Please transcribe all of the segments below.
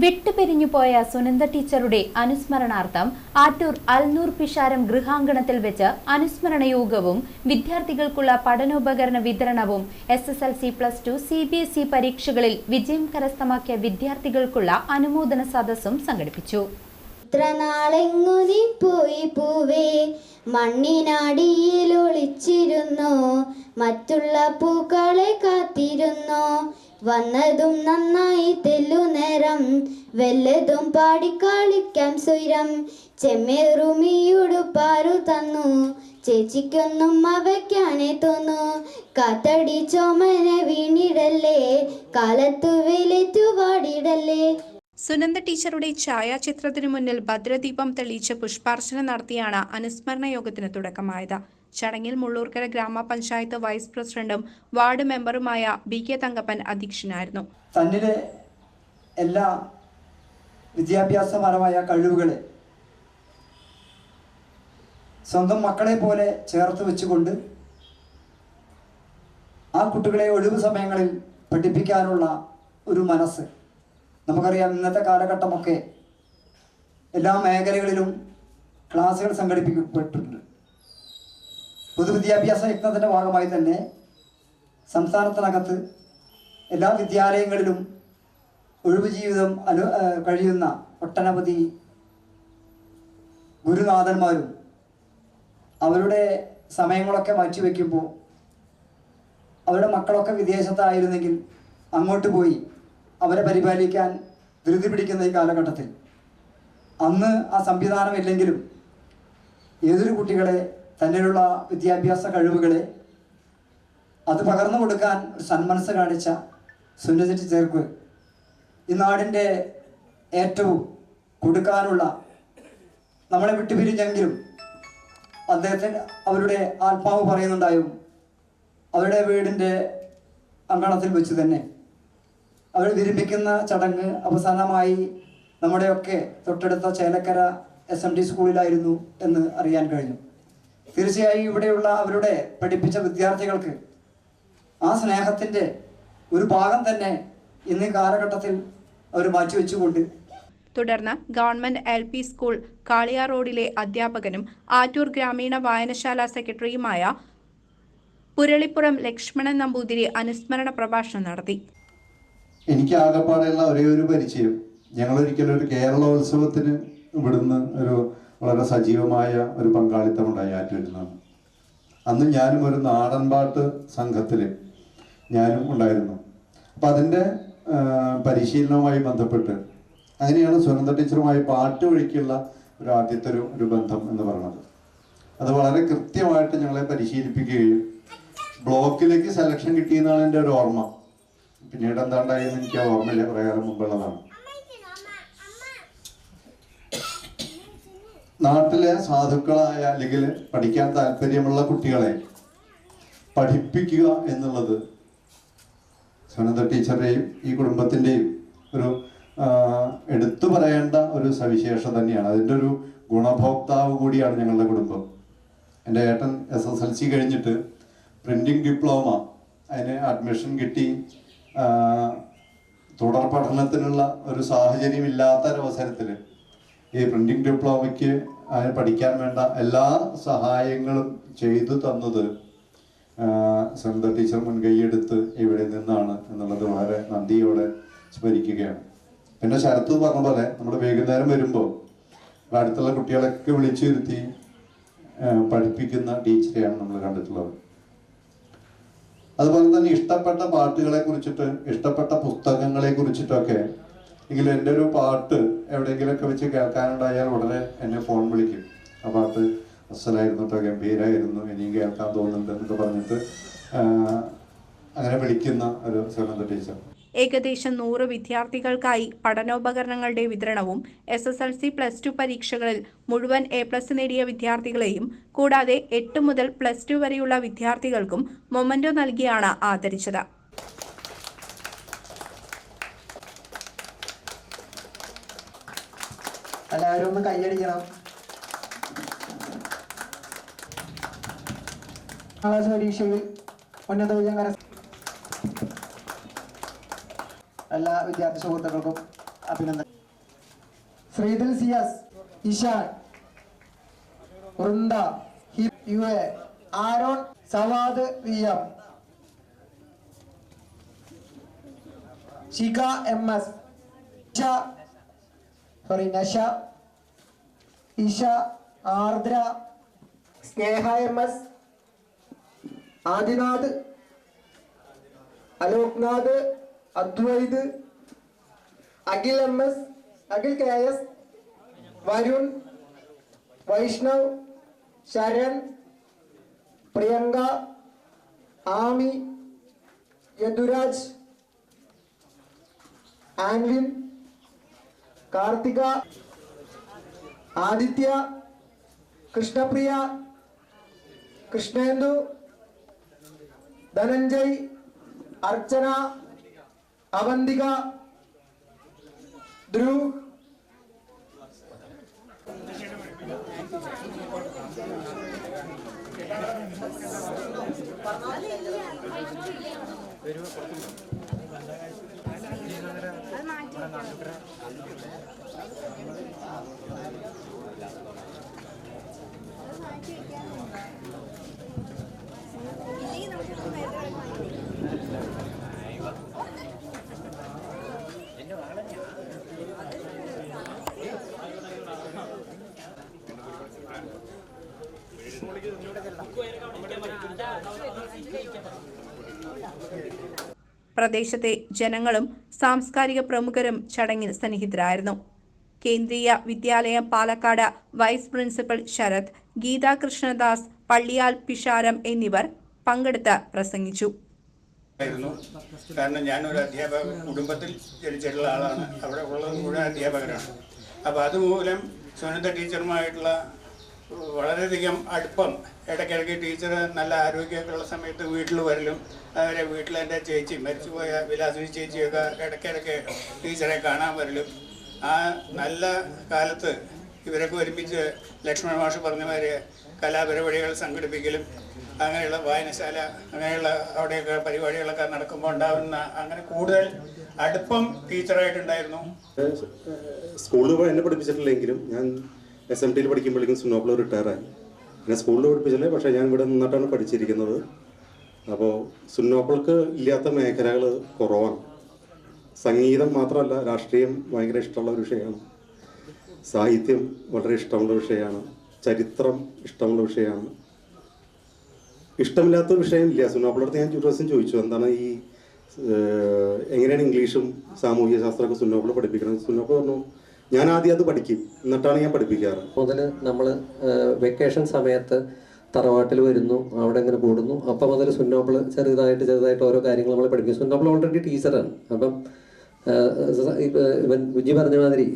വിട്ടുപിരിഞ്ഞുപോയ സുനന്ദ ടീച്ചറുടെ അനുസ്മരണാർത്ഥം ആറ്റൂർ അൽനൂർ പിഷാരം ഗൃഹാങ്കണത്തിൽ വെച്ച് അനുസ്മരണ യോഗവും വിദ്യാർത്ഥികൾക്കുള്ള പഠനോപകരണ വിതരണവും S S L C plus two C B S E പരീക്ഷകളിൽ വിജയം കരസ്ഥമാക്കിയ വിദ്യാർത്ഥികൾക്കുള്ള അനുമോദന സദസ്സും സംഘടിപ്പിച്ചു. പോയി പൂവേ മണ്ണിനടിയിൽ ഒളിച്ചിരുന്നു മറ്റുള്ള പൂക്കളെ കാത്തിരുന്നു വന്നതും നന്നായി തെല്ലു നേരം വല്ലതും പാടിക്കളിക്കാം സ്വരം. ചെമ്മേറുമിയുടുപ്പാറു തന്നു ചേച്ചിക്കൊന്നും അവയ്ക്കാനേ തോന്നു. കാത്തടി ചോമനെ വീണിടല്ലേ കാലത്തു വെയിലേറ്റു പാടിടല്ലേ സുനന്ദ ടീച്ചറുടെ ഛായാചിത്രത്തിനു മുന്നിൽ ഭദ്രദീപം തെളിയിച്ച് പുഷ്പാർച്ചന നടത്തിയാണ് അനുസ്മരണ യോഗത്തിന് തുടക്കമായത്. ചടങ്ങിൽ മുള്ളൂർക്കര ഗ്രാമപഞ്ചായത്ത് വൈസ് പ്രസിഡന്റും വാർഡ് മെമ്പറുമായ ബി കെ തങ്കപ്പൻ അധ്യക്ഷനായിരുന്നു. തന്നിലെ എല്ലാ വിദ്യാഭ്യാസപരമായ കഴിവുകളെ സ്വന്തം മക്കളെ പോലെ ചേർത്ത് വെച്ചുകൊണ്ട് ആ കുട്ടികളെ ഒഴിവ് സമയങ്ങളിൽ പഠിപ്പിക്കാനുള്ള ഒരു മനസ്സ്. നമുക്കറിയാം ഇന്നത്തെ കാലഘട്ടമൊക്കെ എല്ലാ മേഖലകളിലും ക്ലാസ്സുകൾ സംഘടിപ്പിക്കപ്പെട്ടിട്ടുണ്ട്. പൊതുവിദ്യാഭ്യാസ യജ്ഞത്തിന്റെ ഭാഗമായി തന്നെ സംസ്ഥാനത്തിനകത്ത് എല്ലാ വിദ്യാലയങ്ങളിലും ഒഴിവ് ജീവിതം അനു കഴിയുന്ന ഒട്ടനവധി ഗുരുനാഥന്മാരും അവരുടെ സമയങ്ങളൊക്കെ മാറ്റിവെക്കുമ്പോൾ അവരുടെ മക്കളൊക്കെ വിദേശത്തായിരുന്നെങ്കിൽ അങ്ങോട്ട് പോയി അവരെ പരിപാലിക്കാൻ ധൃതി പിടിക്കുന്ന ഈ കാലഘട്ടത്തിൽ. അന്ന് ആ സംവിധാനമില്ലെങ്കിലും ഏതൊരു കുട്ടികളെ തന്നിലുള്ള വിദ്യാഭ്യാസ കഴിവുകളെ അത് പകർന്നു കൊടുക്കാൻ ഒരു സന്മനസ് കാണിച്ച സുന്നതി ചേർക്ക് ഈ നാടിന്റെ ഏറ്റവും കൊടുക്കാനുള്ള നമ്മളെ വിട്ടുപിരിഞ്ഞെങ്കിലും അദ്ദേഹത്തിന് അവരുടെ ആത്മാവ് പറയുന്നുണ്ടായും അവരുടെ വീടിന്റെ അങ്കണത്തിൽ വെച്ച് തന്നെ. അവർ വിരമിക്കുന്ന ചടങ്ങ് അവസാനമായി നമ്മുടെയൊക്കെ തൊട്ടടുത്ത ചേലക്കര എസ് എം ഡി സ്കൂളിലായിരുന്നു എന്ന് അറിയാൻ കഴിഞ്ഞു. തീർച്ചയായും ഇവിടെയുള്ള അവരുടെ പഠിപ്പിച്ച വിദ്യാർത്ഥികൾക്ക് ആ സ്നേഹത്തിന്റെ ഒരു ഭാഗം തന്നെ ഇന്ന് കാലഘട്ടത്തിൽ അവർ മാറ്റിവെച്ചുകൊണ്ട് തുടർന്ന് ഗവൺമെന്റ് എൽ പി സ്കൂൾ കാളിയാ റോഡിലെ അധ്യാപകനും ആറ്റൂർ ഗ്രാമീണ വായനശാല സെക്രട്ടറിയുമായ പുരളിപ്പുറം ലക്ഷ്മണൻ നമ്പൂതിരി അനുസ്മരണ പ്രഭാഷണം നടത്തി. എനിക്ക് ആകെപ്പാടെയുള്ള ഒരേ ഒരു പരിചയം. ഞങ്ങൾ ഒരിക്കലും ഒരു കേരളോത്സവത്തിന് ഇവിടുന്ന് ഒരു വളരെ സജീവമായ ഒരു പങ്കാളിത്തം ഉണ്ടായി ആറ്റുവരുന്നതാണ് അന്ന് ഞാനും ഒരു നാടൻപാട്ട് സംഘത്തിൽ ഞാനും ഉണ്ടായിരുന്നു. അപ്പം അതിന്റെ പരിശീലനവുമായി ബന്ധപ്പെട്ട് അങ്ങനെയാണ് സുനന്ദ ടീച്ചറുമായി പാട്ട് വഴിക്കുള്ള ഒരു ആദ്യത്തെ ഒരു ഒരു ബന്ധം എന്ന് പറയുന്നത്. അത് വളരെ കൃത്യമായിട്ട് ഞങ്ങളെ പരിശീലിപ്പിക്കുകയും ബ്ലോക്കിലേക്ക് സെലക്ഷൻ കിട്ടിയെന്നാണ് എന്റെ ഒരു ഓർമ്മ. പിന്നീട് എന്താണ്ടായെന്ന് എനിക്ക് ആ ഓർമ്മയില്ല. കുറേ കാലം മുമ്പുള്ളതാണ്. നാട്ടിലെ സാധുക്കളായ അല്ലെങ്കിൽ പഠിക്കാൻ താല്പര്യമുള്ള കുട്ടികളെ പഠിപ്പിക്കുക എന്നുള്ളത് സുനന്ദ ടീച്ചറുടെയും ഈ കുടുംബത്തിന്റെയും ഒരു എടുത്തു പറയേണ്ട ഒരു സവിശേഷത തന്നെയാണ്. അതിന്റെ ഒരു ഗുണഭോക്താവ് കൂടിയാണ് ഞങ്ങളുടെ കുടുംബം. എന്റെ ഏട്ടൻ എസ് എസ് എൽ സി കഴിഞ്ഞിട്ട് പ്രിന്റിങ് ഡിപ്ലോമ അതിന് അഡ്മിഷൻ കിട്ടി. തുടർ പഠനത്തിനുള്ള ഒരു സാഹചര്യം ഇല്ലാത്ത ഒരവസരത്തിൽ ഈ പ്രിന്റിംഗ് ഡിപ്ലോമയ്ക്ക് അതിന് പഠിക്കാൻ വേണ്ട എല്ലാ സഹായങ്ങളും ചെയ്തു തന്നത് സ്വന്തം ടീച്ചർ മുൻകൈയെടുത്ത് ഇവിടെ നിന്നാണ് എന്നുള്ളത് വളരെ നന്ദിയോടെ സ്മരിക്കുകയാണ്. പിന്നെ ശരത്ത് പറഞ്ഞ പോലെ നമ്മൾ വൈകുന്നേരം വരുമ്പോൾ അടുത്തുള്ള കുട്ടികളൊക്കെ വിളിച്ചു വരുത്തി പഠിപ്പിക്കുന്ന ടീച്ചറെയാണ് നമ്മൾ കണ്ടിട്ടുള്ളത്. അതുപോലെ തന്നെ ഇഷ്ടപ്പെട്ട പാട്ടുകളെ കുറിച്ചിട്ട് ഇഷ്ടപ്പെട്ട പുസ്തകങ്ങളെ കുറിച്ചിട്ടൊക്കെ എങ്കിലും എന്റെ ഒരു പാട്ട് എവിടെയെങ്കിലുമൊക്കെ വെച്ച് കേൾക്കാനുണ്ടായാൽ ഉടനെ എന്നെ ഫോൺ വിളിക്കും. ആ പാട്ട് അസലായിരുന്നു കേട്ടോ ഗംഭീരായിരുന്നു ഇനിയും കേൾക്കാൻ തോന്നുന്നുണ്ട് എന്നൊക്കെ പറഞ്ഞിട്ട് അങ്ങനെ വിളിക്കുന്ന ഒരു സ്വന്തം ടീച്ചർ. ഏകദേശം നൂറ് വിദ്യാർത്ഥികൾക്കായി പഠനോപകരണങ്ങളുടെ വിതരണവും S S L C plus two പരീക്ഷകളിൽ മുഴുവൻ എ പ്ലസ് നേടിയ വിദ്യാർത്ഥികളെയും കൂടാതെ എട്ട് മുതൽ പ്ലസ് ടു വരെയുള്ള വിദ്യാർത്ഥികൾക്കും മൊമന്റോ നൽകിയാണ് ആദരിച്ചത്. എല്ലാവരും ഒന്ന് കൈയടിക്കണം. ക്ലാസ് പരീക്ഷയിൽ ഉന്നത എല്ലാ വിദ്യാർത്ഥി സുഹൃത്തുക്കൾക്കും അഭിനന്ദനം. Sreedil Siyas Ishan Vrinda U A Aaron Savad V M. Shika M S. Sorry Nasha Isha Ardra Sneha M S Adinath Aloknath Advaith Akhil M S Akhil K S Varun Vaishnav Sharan Priyanka Ami Yaduraj Anvin Karthika Aditya Krishnapriya Krishnendu Dhananjay Archana Avanthika Dhruv పెరుగు ധ്രുവ് പ്രദേശത്തെ ജനങ്ങളും സാംസ്കാരിക പ്രമുഖരും ചടങ്ങിൽ സന്നിഹിതരായിരുന്നു. കേന്ദ്രീയ വിദ്യാലയം Palakkad vice principal Sarath Geetha Krishnadas Palliyal Pisharam എന്നിവർ പങ്കെടുത്ത് പ്രസംഗിച്ചു. കാരണം ഞാനൊരു അധ്യാപക കുടുംബത്തിൽ ജനിച്ചിട്ടുള്ള ആളാണ്. അവിടെ ഉള്ളത് മുഴുവൻ അധ്യാപകരാണ്. അപ്പോൾ അതുമൂലം സുനന്ദ ടീച്ചറുമായിട്ടുള്ള വളരെയധികം അടുപ്പം. ഇടയ്ക്കിടയ്ക്ക് ടീച്ചർ നല്ല ആരോഗ്യമൊക്കെ ഉള്ള സമയത്ത് വീട്ടിൽ വരലും അവരെ വീട്ടിൽ എന്റെ ചേച്ചി മരിച്ചുപോയ വിലാസിനി ചേച്ചിയൊക്കെ ഇടയ്ക്കിടയ്ക്ക് ടീച്ചറെ കാണാൻ വരലും. ആ നല്ല കാലത്ത് ഇവരൊക്കെ ഒരുമിച്ച് ലക്ഷ്മണ മാഷ് പറഞ്ഞമാതിരി കലാപരിപാടികൾ സംഘടിപ്പിക്കലും അങ്ങനെയുള്ള വായനശാല അങ്ങനെയുള്ള അവിടെയൊക്കെ പരിപാടികളൊക്കെ നടക്കുമ്പോൾ ഉണ്ടാകുന്ന അങ്ങനെ കൂടുതൽ അടുപ്പം ടീച്ചറായിട്ടുണ്ടായിരുന്നു സ്കൂളിൽ എന്നെ പഠിപ്പിച്ചിട്ടില്ലെങ്കിലും ഞാൻ എസ് എം ടിയിൽ പഠിക്കുമ്പോഴേക്കും റിട്ടയർ റിട്ടയറായി പിന്നെ സ്കൂളിൽ പഠിപ്പിച്ചില്ലേ? പക്ഷേ ഞാൻ ഇവിടെ നിന്നിട്ടാണ് പഠിച്ചിരിക്കുന്നത്. അപ്പോൾ സുന്നോപ്പൾക്ക് ഇല്ലാത്ത മേഖലകൾ കുറവാണ്. സംഗീതം മാത്രമല്ല രാഷ്ട്രീയം ഭയങ്കര ഇഷ്ടമുള്ള ഒരു വിഷയമാണ്. സാഹിത്യം വളരെ ഇഷ്ടമുള്ള വിഷയമാണ്. ചരിത്രം ഇഷ്ടമുള്ള വിഷയമാണ്. ഇഷ്ടമില്ലാത്ത വിഷയം ഇല്ല. സുന്നോപ്പിളടുത്ത് ഞാൻ ദിവസം ചോദിച്ചു എന്താണ് ഈ എങ്ങനെയാണ് ഇംഗ്ലീഷും സാമൂഹ്യ ശാസ്ത്രമൊക്കെ സുന്നോപ്പിൾ പഠിപ്പിക്കുന്നത് സുന്നോപ്പിൾ പറഞ്ഞു ഞാൻ ആദ്യം അത് പഠിക്കും. എന്നിട്ടാണ് ഞാൻ പഠിപ്പിക്കാറ്. മുതൽ നമ്മൾ വെക്കേഷൻ സമയത്ത് തറവാട്ടിൽ വരുന്നു അവിടെ ഇങ്ങനെ കൂടുന്നു. അപ്പം മുതൽ സുന്നോപ്പിൾ ചെറുതായിട്ട് ചെറുതായിട്ട് ഓരോ കാര്യങ്ങൾ നമ്മൾ പഠിക്കും. സുന്നോപ്പിൾ ഓൾറെഡി ടീച്ചറാണ്. അപ്പം ഇവൻ കുഞ്ഞി പറഞ്ഞ മാതിരി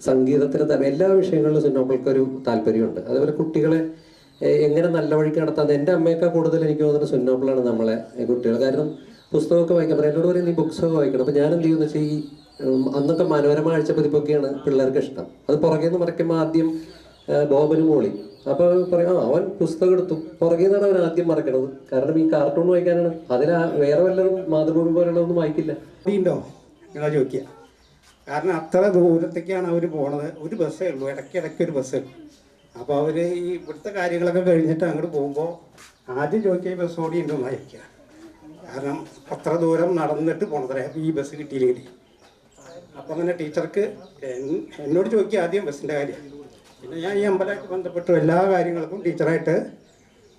സംഗീതത്തിന് എല്ലാ വിഷയങ്ങളിലും സുന്നോപ്പിൾക്ക് ഒരു താല്പര്യമുണ്ട്. അതേപോലെ കുട്ടികളെ എങ്ങനെ നല്ല വഴിക്ക് നടത്താൻ എന്റെ അമ്മയൊക്കെ കൂടുതൽ എനിക്ക് തോന്നുന്നത് സുന്നോപ്പിളാണ് നമ്മളെ കുട്ടികൾ കാരണം പുസ്തകമൊക്കെ വായിക്കാൻ പറയാം എന്നോട് പറയും നീ ബുക്സൊക്കെ വായിക്കണം. അപ്പം ഞാൻ എന്ത് ചെയ്യുമെന്ന് വെച്ചാൽ ഈ അന്നൊക്കെ മനോരമ ആഴ്ച പതിപ്പൊക്കെയാണ് പിള്ളേർക്ക് ഇഷ്ടം. അത് പുറകെ നിന്ന് മറയ്ക്കുമ്പോൾ ആദ്യം ബോബന് മോളി. അപ്പോൾ പറയും ആ അവൻ പുസ്തകം എടുത്തു. പുറകെ നിന്നാണ് അവൻ ആദ്യം മറക്കണത്. കാരണം ഈ കാർട്ടൂൺ വായിക്കാനാണ്. അതിൽ വേറെ വല്ലതും മാതൃഭൂമി പോലുള്ളതൊന്നും വായിക്കില്ല. ഉണ്ടോ? നിങ്ങളെ ചോദിക്കുക കാരണം അത്ര ദൂരത്തേക്കാണ് അവർ പോണത്. ഒരു ബസ്സേ ഉള്ളൂ. ഇടയ്ക്കിടയ്ക്ക് ഒരു ബസ് അപ്പോൾ അവർ ഈ ഇവിടുത്തെ കാര്യങ്ങളൊക്കെ കഴിഞ്ഞിട്ട് അങ്ങോട്ട് പോകുമ്പോൾ ആദ്യം ചോദിക്കുക ഈ ബസ് ഓടി ഉണ്ടോ ചോദിക്കുക കാരണം അത്ര ദൂരം നടന്നിട്ട് പോണതല്ലേ? ഈ ബസ് കിട്ടിയില്ലെങ്കിൽ അപ്പോൾ അങ്ങനെ ടീച്ചർക്ക് എന്നോട് ചോദിക്കുക ആദ്യം ബസ്സിന്റെ കാര്യം. പിന്നെ ഞാൻ ഈ അമ്പലമായിട്ട് ബന്ധപ്പെട്ടു എല്ലാ കാര്യങ്ങൾക്കും ടീച്ചറായിട്ട്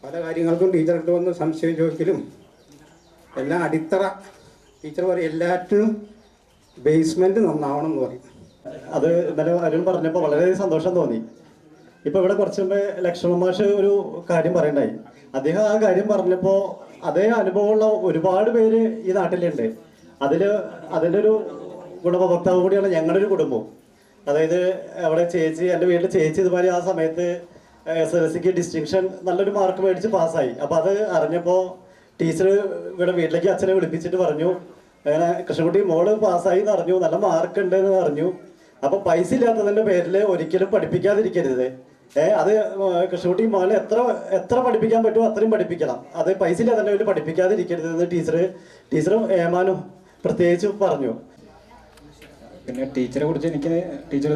പല കാര്യങ്ങൾക്കും ടീച്ചറായിട്ട് വന്ന് സംശയം ചോദിക്കലും എല്ലാം അടിത്തറ ടീച്ചർ പറയും എല്ലാറ്റിനും ബേസ്മെന്റ് നന്നാവണം എന്ന് പറയും. അത് ഇന്നലെ അരുൺ പറഞ്ഞപ്പോൾ വളരെ സന്തോഷം തോന്നി. ഇപ്പോൾ ഇവിടെ കുറച്ച് മുമ്പേ ലക്ഷ്മണ മാഷ് ഒരു കാര്യം പറയണ്ടായി. അദ്ദേഹം ആ കാര്യം പറഞ്ഞപ്പോൾ അതേ അനുഭവമുള്ള ഒരുപാട് പേര് ഈ നാട്ടിലുണ്ട്. അതിൽ ഒരു ഗുണഭോക്താവ് കൂടിയാണ് ഞങ്ങളുടെ ഒരു കുടുംബം അതായത് അവിടെ ചേച്ചി എന്റെ വീട്ടിൽ ചേച്ചി ഇതുമാതിരി ആ സമയത്ത് എസ് എൽ സിക്ക് ഡിസ്റ്റിങ്ഷൻ നല്ലൊരു മാർക്ക് മേടിച്ച് പാസ്സായി. അപ്പോൾ അത് അറിഞ്ഞപ്പോൾ ടീച്ചർ ഇവിടെ വീട്ടിലേക്ക് അച്ഛനെ വിളിപ്പിച്ചിട്ട് പറഞ്ഞു അങ്ങനെ കൃഷ്ണൻകുട്ടി മോൾ പാസ്സായി എന്ന് അറിഞ്ഞു നല്ല മാർക്ക് ഉണ്ട് എന്ന് പറഞ്ഞു അപ്പോൾ പൈസ ഇല്ലാത്തതിന്റെ പേരിൽ ഒരിക്കലും പഠിപ്പിക്കാതിരിക്കരുത്. ഏ അത് കൃഷ്ണകുട്ടി മോളെ എത്ര എത്ര പഠിപ്പിക്കാൻ പറ്റുമോ അത്രയും പഠിപ്പിക്കണം. അത് പൈസ ഇല്ലാത്തതിന്റെ പേരിൽ പഠിപ്പിക്കാതിരിക്കരുത് എന്ന് ടീച്ചർ ടീച്ചറും ഏമാനും പ്രത്യേകിച്ച് പറഞ്ഞു. പിന്നെ ടീച്ചറെ കുറിച്ച് എനിക്ക് ടീച്ചർ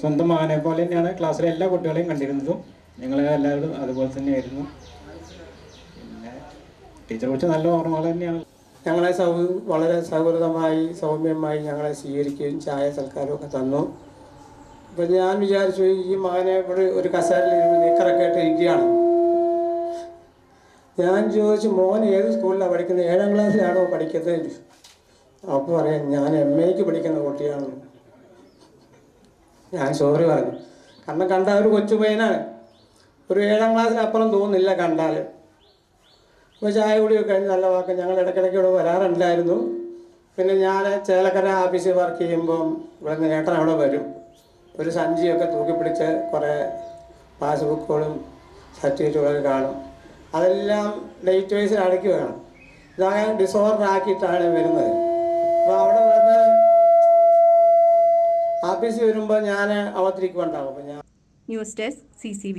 സ്വന്തം മകനെ പോലെ തന്നെയാണ് ക്ലാസ്സിലെ എല്ലാ കുട്ടികളെയും കണ്ടിരുന്നതും. ഞങ്ങളെ എല്ലാവരും അതുപോലെ തന്നെയായിരുന്നു. പിന്നെ ടീച്ചറെ കുറിച്ച് നല്ല ഓർമ്മകൾ തന്നെയാണ്. ഞങ്ങളെ സൗ വളരെ സൗഹൃദമായി സൗമ്യമായി ഞങ്ങളെ സ്വീകരിക്കുകയും ചായ സൽക്കാരവും ഒക്കെ തന്നു. അപ്പം ഞാൻ വിചാരിച്ചു ഈ മകനെ ഇവിടെ ഒരു കസേരയിൽ നിക്കറൊക്കെ ഇട്ട് ഇരിക്കുകയാണ്. ഞാൻ ചോദിച്ചു മോൻ ഏത് സ്കൂളിലാണ് പഠിക്കുന്നത് ഏഴാം ക്ലാസ്സിലാണോ പഠിക്കുന്നത്. അപ്പോൾ പറയാം ഞാൻ എം എക്ക് പഠിക്കുന്ന കുട്ടിയാണെന്ന് ഞാൻ സോറി പറഞ്ഞു. കാരണം കണ്ട ഒരു കൊച്ചു പയ്യനാണ് ഒരു ഏഴാം ക്ലാസ്സിനപ്പുറം തോന്നുന്നില്ല കണ്ടാൽ അപ്പോൾ ചായ കുടിയൊക്കെ കഴിഞ്ഞ് നല്ല വാക്ക് ഞങ്ങൾ ഇടയ്ക്കിടയ്ക്ക് ഇവിടെ വരാറുണ്ടായിരുന്നു. പിന്നെ ഞാൻ ചേലക്കര ഓഫീസിൽ വർക്ക് ചെയ്യുമ്പം ഇവിടെ നിന്ന് ഏട്ടൻ അവിടെ വരും. ഒരു സഞ്ചിയൊക്കെ തൂക്കി പിടിച്ച് കുറേ പാസ്ബുക്കുകളും സർട്ടിഫിക്കറ്റുകളൊക്കെ കാണും. അതെല്ലാം ഡേറ്റ് വൈസിൽ അടക്കി വേണം ഇതങ്ങനെ ഡിസോർഡർ ആക്കിയിട്ടാണ് വരുന്നത്. ഓഫീസിൽ വരുമ്പോൾ ഞാൻ അവതരിക്കുന്നുണ്ടാവും അപ്പോൾ ഞാൻ ന്യൂസ് ഡെസ്ക് സി